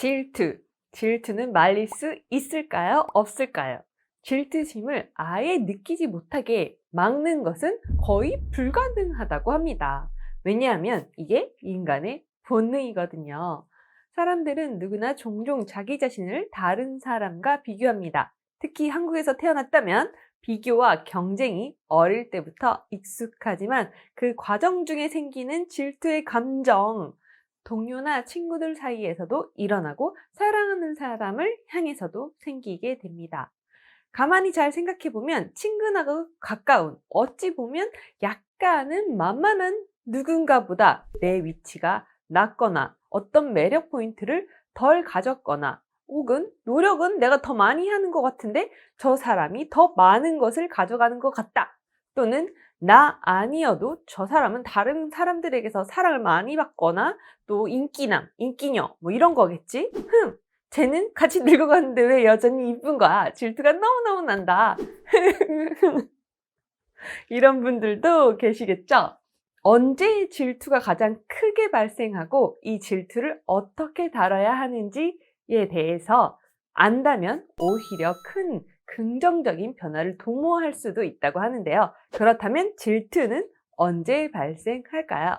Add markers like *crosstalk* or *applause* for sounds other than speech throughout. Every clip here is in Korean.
질투. 질투는 말릴 수 있을까요? 없을까요? 질투심을 아예 느끼지 못하게 막는 것은 거의 불가능하다고 합니다. 왜냐하면 이게 인간의 본능이거든요. 사람들은 누구나 종종 자기 자신을 다른 사람과 비교합니다. 특히 한국에서 태어났다면 비교와 경쟁이 어릴 때부터 익숙하지만 그 과정 중에 생기는 질투의 감정, 동료나 친구들 사이에서도 일어나고 사랑하는 사람을 향해서도 생기게 됩니다. 가만히 잘 생각해 보면 친근하고 가까운 어찌 보면 약간은 만만한 누군가보다 내 위치가 낮거나 어떤 매력 포인트를 덜 가졌거나 혹은 노력은 내가 더 많이 하는 것 같은데 저 사람이 더 많은 것을 가져가는 것 같다. 또는 나 아니어도 저 사람은 다른 사람들에게서 사랑을 많이 받거나 또 인기남, 인기녀 뭐 이런 거겠지? 흠, 쟤는 같이 *laughs* 늙어갔는데 왜 여전히 이쁜 거야? 질투가 너무너무 난다. *laughs* 이런 분들도 계시겠죠? 언제 질투가 가장 크게 발생하고 이 질투를 어떻게 다뤄야 하는지에 대해서 안다면 오히려 큰 긍정적인 변화를 도모할 수도 있다고 하는데요. 그렇다면 질투는 언제 발생할까요?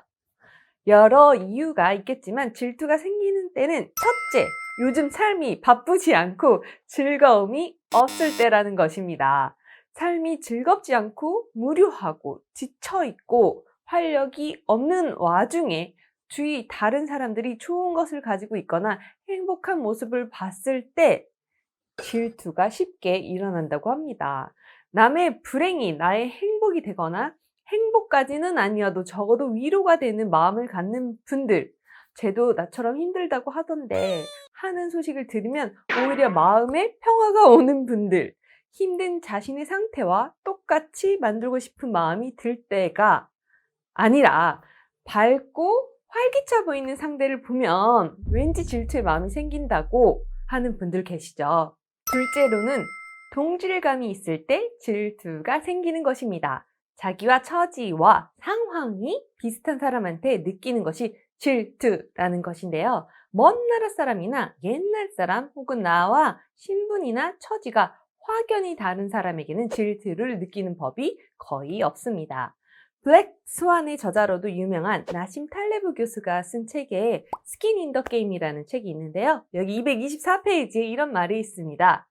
여러 이유가 있겠지만 질투가 생기는 때는 첫째, 요즘 삶이 바쁘지 않고 즐거움이 없을 때라는 것입니다. 삶이 즐겁지 않고 무료하고 지쳐있고 활력이 없는 와중에 주위 다른 사람들이 좋은 것을 가지고 있거나 행복한 모습을 봤을 때 질투가 쉽게 일어난다고 합니다. 남의 불행이 나의 행복이 되거나 행복까지는 아니어도 적어도 위로가 되는 마음을 갖는 분들, 쟤도 나처럼 힘들다고 하던데 하는 소식을 들으면 오히려 마음에 평화가 오는 분들, 힘든 자신의 상태와 똑같이 만들고 싶은 마음이 들 때가 아니라 밝고 활기차 보이는 상대를 보면 왠지 질투의 마음이 생긴다고 하는 분들 계시죠. 둘째로는 동질감이 있을 때 질투가 생기는 것입니다. 자기와 처지와 상황이 비슷한 사람한테 느끼는 것이 질투라는 것인데요. 먼 나라 사람이나 옛날 사람 혹은 나와 신분이나 처지가 확연히 다른 사람에게는 질투를 느끼는 법이 거의 없습니다. 블랙 스완의 저자로도 유명한 나심 탈레브 교수가 쓴 책에 스킨 인 더 게임이라는 책이 있는데요. 여기 224페이지에 이런 말이 있습니다.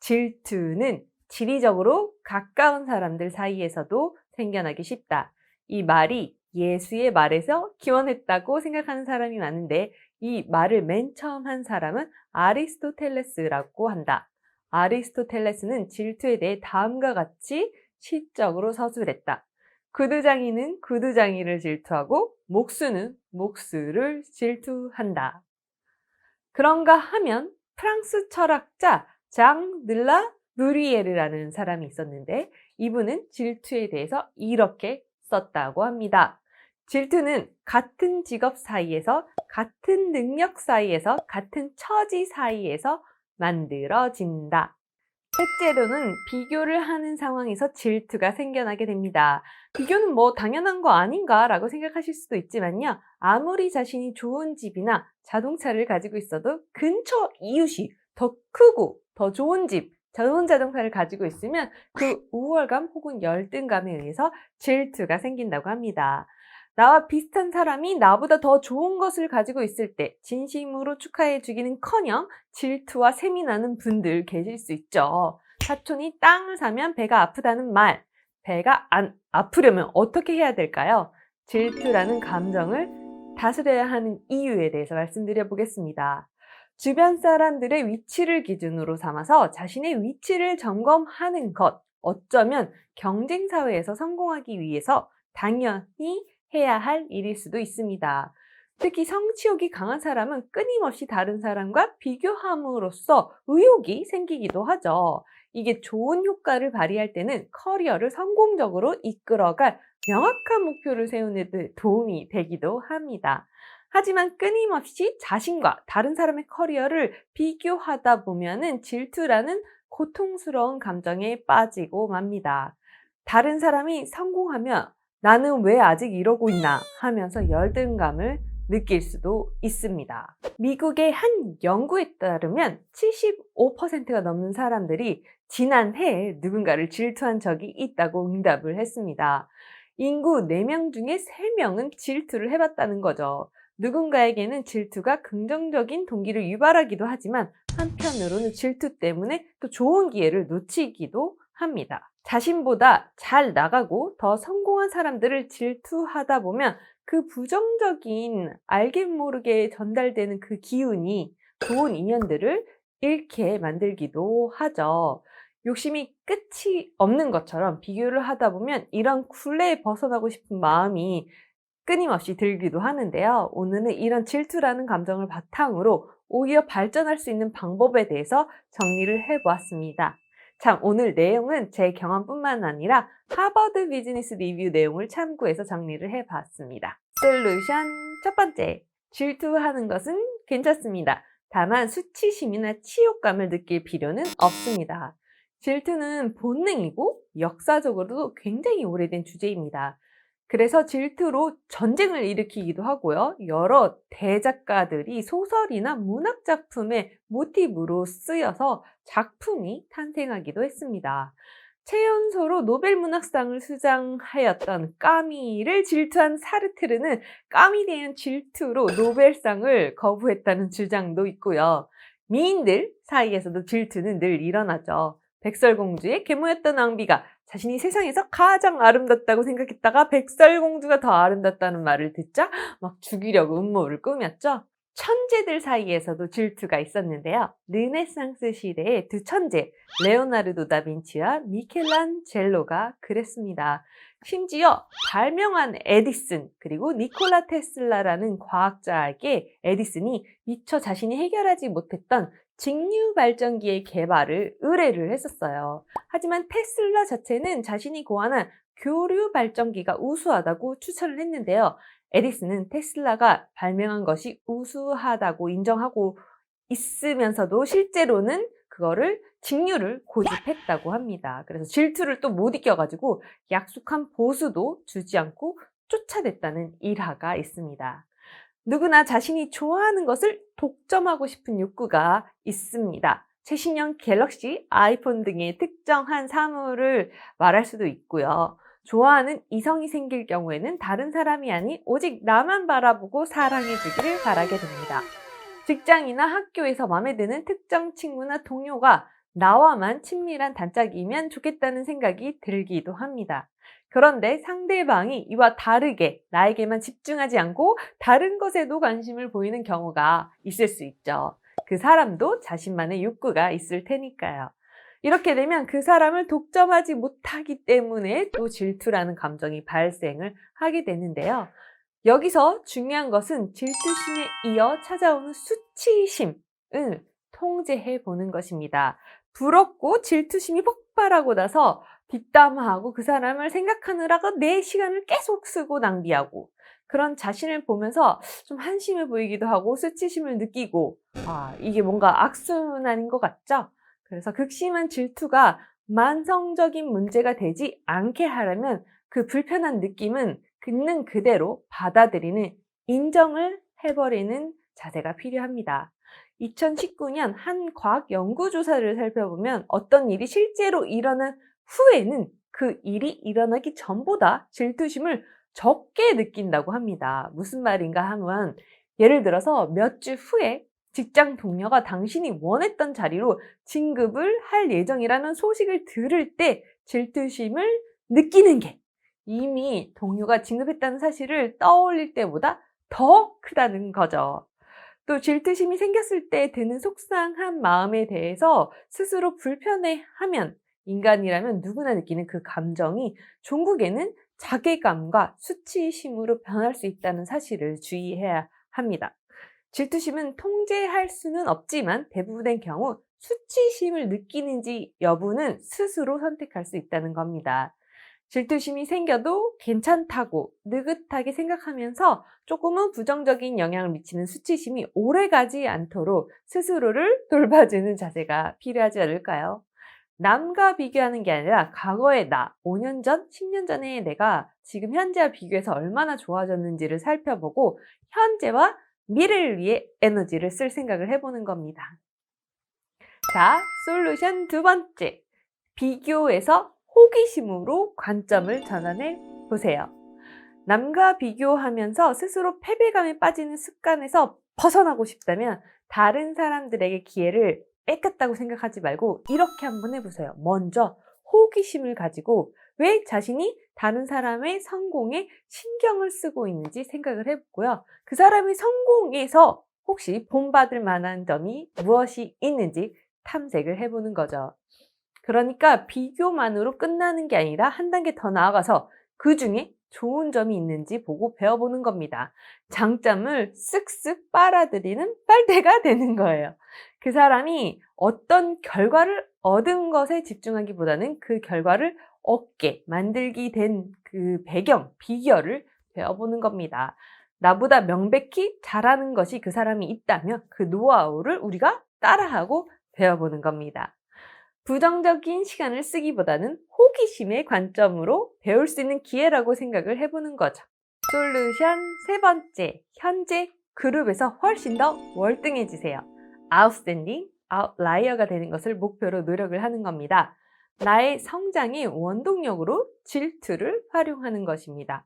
질투는 지리적으로 가까운 사람들 사이에서도 생겨나기 쉽다. 이 말이 예수의 말에서 기원했다고 생각하는 사람이 많은데 이 말을 맨 처음 한 사람은 아리스토텔레스라고 한다. 아리스토텔레스는 질투에 대해 다음과 같이 시적으로 서술했다. 구두장이는 구두장이를 질투하고 목수는 목수를 질투한다. 그런가 하면 프랑스 철학자 장 늘라 무리에르라는 사람이 있었는데 이분은 질투에 대해서 이렇게 썼다고 합니다. 질투는 같은 직업 사이에서, 같은 능력 사이에서, 같은 처지 사이에서 만들어진다. 셋째로는 비교를 하는 상황에서 질투가 생겨나게 됩니다. 비교는 뭐 당연한 거 아닌가 라고 생각하실 수도 있지만요. 아무리 자신이 좋은 집이나 자동차를 가지고 있어도 근처 이웃이 더 크고 더 좋은 집, 좋은 자동차를 가지고 있으면 그 우월감 혹은 열등감에 의해서 질투가 생긴다고 합니다. 나와 비슷한 사람이 나보다 더 좋은 것을 가지고 있을 때 진심으로 축하해 주기는 커녕 질투와 샘이 나는 분들 계실 수 있죠. 사촌이 땅을 사면 배가 아프다는 말. 배가 안 아프려면 어떻게 해야 될까요? 질투라는 감정을 다스려야 하는 이유에 대해서 말씀드려 보겠습니다. 주변 사람들의 위치를 기준으로 삼아서 자신의 위치를 점검하는 것. 어쩌면 경쟁 사회에서 성공하기 위해서 당연히 해야 할 일일 수도 있습니다. 특히 성취욕이 강한 사람은 끊임없이 다른 사람과 비교함으로써 의욕이 생기기도 하죠. 이게 좋은 효과를 발휘할 때는 커리어를 성공적으로 이끌어갈 명확한 목표를 세우는 데 도움이 되기도 합니다. 하지만 끊임없이 자신과 다른 사람의 커리어를 비교하다 보면은 질투라는 고통스러운 감정에 빠지고 맙니다. 다른 사람이 성공하면 나는 왜 아직 이러고 있나 하면서 열등감을 느낄 수도 있습니다. 미국의 한 연구에 따르면 75%가 넘는 사람들이 지난해에 누군가를 질투한 적이 있다고 응답을 했습니다. 인구 4명 중에 3명은 질투를 해봤다는 거죠. 누군가에게는 질투가 긍정적인 동기를 유발하기도 하지만 한편으로는 질투 때문에 또 좋은 기회를 놓치기도 합니다. 자신보다 잘 나가고 더 성공한 사람들을 질투하다 보면 그 부정적인 알게 모르게 전달되는 그 기운이 좋은 인연들을 잃게 만들기도 하죠. 욕심이 끝이 없는 것처럼 비교를 하다 보면 이런 굴레에 벗어나고 싶은 마음이 끊임없이 들기도 하는데요. 오늘은 이런 질투라는 감정을 바탕으로 오히려 발전할 수 있는 방법에 대해서 정리를 해보았습니다. 참, 오늘 내용은 제 경험뿐만 아니라 하버드 비즈니스 리뷰 내용을 참고해서 정리를 해봤습니다. 솔루션 첫 번째, 질투하는 것은 괜찮습니다. 다만 수치심이나 치욕감을 느낄 필요는 없습니다. 질투는 본능이고 역사적으로도 굉장히 오래된 주제입니다. 그래서 질투로 전쟁을 일으키기도 하고요. 여러 대작가들이 소설이나 문학 작품의 모티브로 쓰여서 작품이 탄생하기도 했습니다. 최연소로 노벨 문학상을 수상하였던 까미를 질투한 사르트르는 까미에 대한 질투로 노벨상을 거부했다는 주장도 있고요. 미인들 사이에서도 질투는 늘 일어나죠. 백설공주의 계모였던 왕비가 자신이 세상에서 가장 아름답다고 생각했다가 백설공주가 더 아름답다는 말을 듣자 막 죽이려고 음모를 꾸몄죠. 천재들 사이에서도 질투가 있었는데요. 르네상스 시대의 두 천재, 레오나르도 다빈치와 미켈란젤로가 그랬습니다. 심지어 발명한 에디슨 그리고 니콜라 테슬라라는 과학자에게 에디슨이 미처 자신이 해결하지 못했던 직류 발전기의 개발을 의뢰를 했었어요. 하지만 테슬라 자체는 자신이 고안한 교류 발전기가 우수하다고 추천을 했는데요. 에디슨은 테슬라가 발명한 것이 우수하다고 인정하고 있으면서도 실제로는 그거를 직류를 고집했다고 합니다. 그래서 질투를 또 못 이겨가지고 약속한 보수도 주지 않고 쫓아냈다는 일화가 있습니다. 누구나 자신이 좋아하는 것을 독점하고 싶은 욕구가 있습니다. 최신형 갤럭시, 아이폰 등의 특정한 사물을 말할 수도 있고요. 좋아하는 이성이 생길 경우에는 다른 사람이 아닌 오직 나만 바라보고 사랑해주기를 바라게 됩니다. 직장이나 학교에서 마음에 드는 특정 친구나 동료가 나와만 친밀한 단짝이면 좋겠다는 생각이 들기도 합니다. 그런데 상대방이 이와 다르게 나에게만 집중하지 않고 다른 것에도 관심을 보이는 경우가 있을 수 있죠. 그 사람도 자신만의 욕구가 있을 테니까요. 이렇게 되면 그 사람을 독점하지 못하기 때문에 또 질투라는 감정이 발생을 하게 되는데요. 여기서 중요한 것은 질투심에 이어 찾아오는 수치심을 통제해 보는 것입니다. 부럽고 질투심이 폭발하고 나서 뒷담화하고 그 사람을 생각하느라고 내 시간을 계속 쓰고 낭비하고 그런 자신을 보면서 좀 한심해 보이기도 하고 수치심을 느끼고 아 이게 뭔가 악순환인 것 같죠? 그래서 극심한 질투가 만성적인 문제가 되지 않게 하려면 그 불편한 느낌은 있는 그대로 받아들이는 인정을 해버리는 자세가 필요합니다. 2019년 한 과학 연구조사를 살펴보면 어떤 일이 실제로 일어난 후에는 그 일이 일어나기 전보다 질투심을 적게 느낀다고 합니다. 무슨 말인가 하면 예를 들어서 몇 주 후에 직장 동료가 당신이 원했던 자리로 진급을 할 예정이라는 소식을 들을 때 질투심을 느끼는 게 이미 동료가 진급했다는 사실을 떠올릴 때보다 더 크다는 거죠. 또 질투심이 생겼을 때 드는 속상한 마음에 대해서 스스로 불편해하면 인간이라면 누구나 느끼는 그 감정이 종국에는 자괴감과 수치심으로 변할 수 있다는 사실을 주의해야 합니다. 질투심은 통제할 수는 없지만 대부분의 경우 수치심을 느끼는지 여부는 스스로 선택할 수 있다는 겁니다. 질투심이 생겨도 괜찮다고 느긋하게 생각하면서 조금은 부정적인 영향을 미치는 수치심이 오래 가지 않도록 스스로를 돌봐주는 자세가 필요하지 않을까요? 남과 비교하는 게 아니라 과거의 나, 5년 전, 10년 전의 내가 지금 현재와 비교해서 얼마나 좋아졌는지를 살펴보고 현재와 미래를 위해 에너지를 쓸 생각을 해보는 겁니다. 자, 솔루션 두 번째. 비교에서 호기심으로 관점을 전환해 보세요. 남과 비교하면서 스스로 패배감에 빠지는 습관에서 벗어나고 싶다면 다른 사람들에게 기회를 뺏겼다고 생각하지 말고 이렇게 한번 해보세요. 먼저 호기심을 가지고 왜 자신이 다른 사람의 성공에 신경을 쓰고 있는지 생각을 해보고요. 그 사람의 성공에서 혹시 본받을 만한 점이 무엇이 있는지 탐색을 해보는 거죠. 그러니까 비교만으로 끝나는 게 아니라 한 단계 더 나아가서 그 중에 좋은 점이 있는지 보고 배워보는 겁니다. 장점을 쓱쓱 빨아들이는 빨대가 *laughs* 되는 거예요. 그 사람이 어떤 결과를 얻은 것에 집중하기보다는 그 결과를 얻게 만들기 된 그 배경, 비결을 배워보는 겁니다. 나보다 명백히 잘하는 것이 그 사람이 있다면 그 노하우를 우리가 따라하고 배워보는 겁니다. 부정적인 시간을 쓰기보다는 호기심의 관점으로 배울 수 있는 기회라고 생각을 해보는 거죠. 솔루션 세 번째, 현재 그룹에서 훨씬 더 월등해지세요. 아웃스탠딩, 아웃라이어가 되는 것을 목표로 노력을 하는 겁니다. 나의 성장의 원동력으로 질투를 활용하는 것입니다.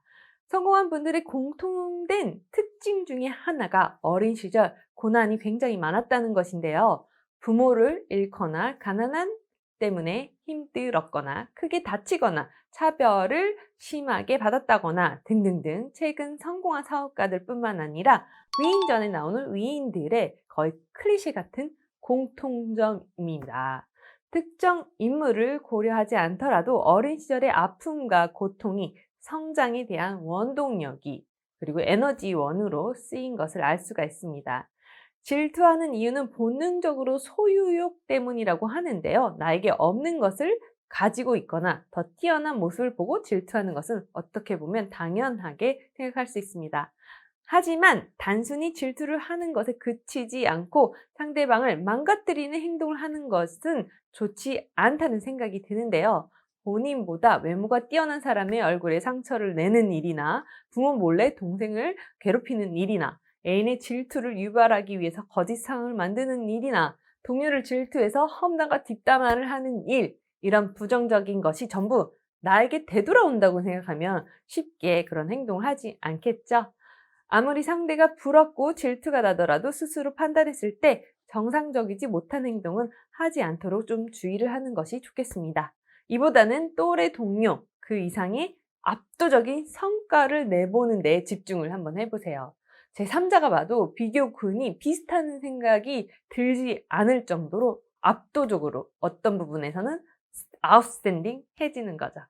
성공한 분들의 공통된 특징 중에 하나가 어린 시절 고난이 굉장히 많았다는 것인데요. 부모를 잃거나 가난한 때문에 힘들었거나 크게 다치거나 차별을 심하게 받았다거나 등등등 최근 성공한 사업가들 뿐만 아니라 위인전에 나오는 위인들의 거의 클리셰 같은 공통점입니다. 특정 인물을 고려하지 않더라도 어린 시절의 아픔과 고통이 성장에 대한 원동력이 그리고 에너지원으로 쓰인 것을 알 수가 있습니다. 질투하는 이유는 본능적으로 소유욕 때문이라고 하는데요. 나에게 없는 것을 가지고 있거나 더 뛰어난 모습을 보고 질투하는 것은 어떻게 보면 당연하게 생각할 수 있습니다. 하지만 단순히 질투를 하는 것에 그치지 않고 상대방을 망가뜨리는 행동을 하는 것은 좋지 않다는 생각이 드는데요. 본인보다 외모가 뛰어난 사람의 얼굴에 상처를 내는 일이나 부모 몰래 동생을 괴롭히는 일이나 애인의 질투를 유발하기 위해서 거짓 상황을 만드는 일이나 동료를 질투해서 험담과 뒷담화를 하는 일 이런 부정적인 것이 전부 나에게 되돌아온다고 생각하면 쉽게 그런 행동을 하지 않겠죠. 아무리 상대가 부럽고 질투가 나더라도 스스로 판단했을 때 정상적이지 못한 행동은 하지 않도록 좀 주의를 하는 것이 좋겠습니다. 이보다는 또래 동료 그 이상의 압도적인 성과를 내보는 데 집중을 한번 해보세요. 제 3자가 봐도 비교군이 비슷한 생각이 들지 않을 정도로 압도적으로 어떤 부분에서는 아웃스탠딩 해지는 거죠.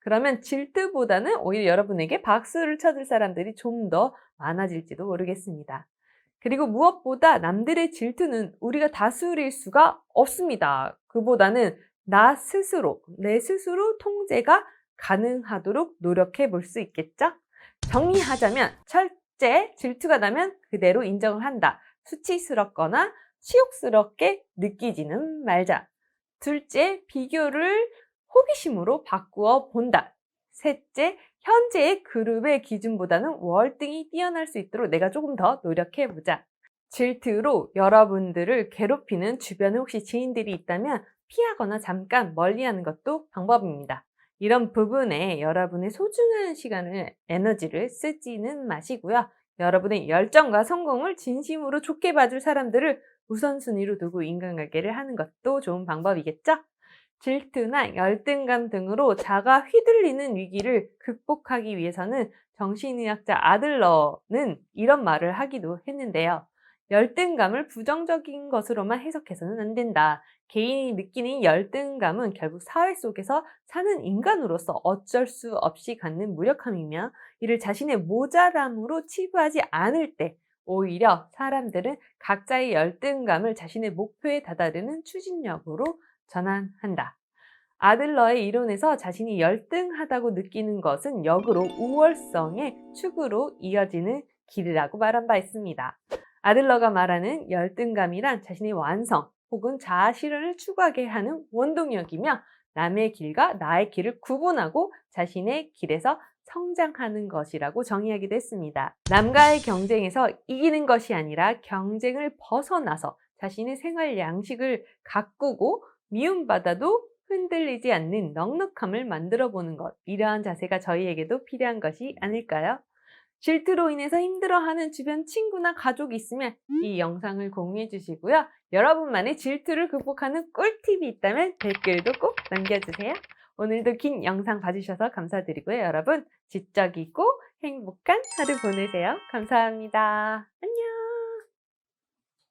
그러면 질투보다는 오히려 여러분에게 박수를 쳐줄 사람들이 좀 더 많아질지도 모르겠습니다. 그리고 무엇보다 남들의 질투는 우리가 다스릴 수가 없습니다. 그보다는 나 스스로, 내 스스로 통제가 가능하도록 노력해 볼 수 있겠죠? 정리하자면 첫 째, 질투가 나면 그대로 인정을 한다. 수치스럽거나 치욕스럽게 느끼지는 말자. 둘째, 비교를 호기심으로 바꾸어 본다. 셋째, 현재의 그룹의 기준보다는 월등히 뛰어날 수 있도록 내가 조금 더 노력해 보자. 질투로 여러분들을 괴롭히는 주변에 혹시 지인들이 있다면 피하거나 잠깐 멀리하는 것도 방법입니다. 이런 부분에 여러분의 소중한 시간을, 에너지를 쓰지는 마시고요. 여러분의 열정과 성공을 진심으로 좋게 봐줄 사람들을 우선순위로 두고 인간관계를 하는 것도 좋은 방법이겠죠? 질투나 열등감 등으로 자가 휘둘리는 위기를 극복하기 위해서는 정신의학자 아들러는 이런 말을 하기도 했는데요. 열등감을 부정적인 것으로만 해석해서는 안 된다. 개인이 느끼는 열등감은 결국 사회 속에서 사는 인간으로서 어쩔 수 없이 갖는 무력함이며 이를 자신의 모자람으로 치부하지 않을 때 오히려 사람들은 각자의 열등감을 자신의 목표에 다다르는 추진력으로 전환한다. 아들러의 이론에서 자신이 열등하다고 느끼는 것은 역으로 우월성의 축으로 이어지는 길이라고 말한 바 있습니다. 아들러가 말하는 열등감이란 자신의 완성, 혹은 자아 실현을 추구하게 하는 원동력이며 남의 길과 나의 길을 구분하고 자신의 길에서 성장하는 것이라고 정의하기도 했습니다. 남과의 경쟁에서 이기는 것이 아니라 경쟁을 벗어나서 자신의 생활 양식을 가꾸고 미움받아도 흔들리지 않는 넉넉함을 만들어 보는 것. 이러한 자세가 저희에게도 필요한 것이 아닐까요? 질투로 인해서 힘들어하는 주변 친구나 가족이 있으면 이 영상을 공유해 주시고요. 여러분만의 질투를 극복하는 꿀팁이 있다면 댓글도 꼭 남겨주세요. 오늘도 긴 영상 봐주셔서 감사드리고요. 여러분, 지적이고 행복한 하루 보내세요. 감사합니다. 안녕!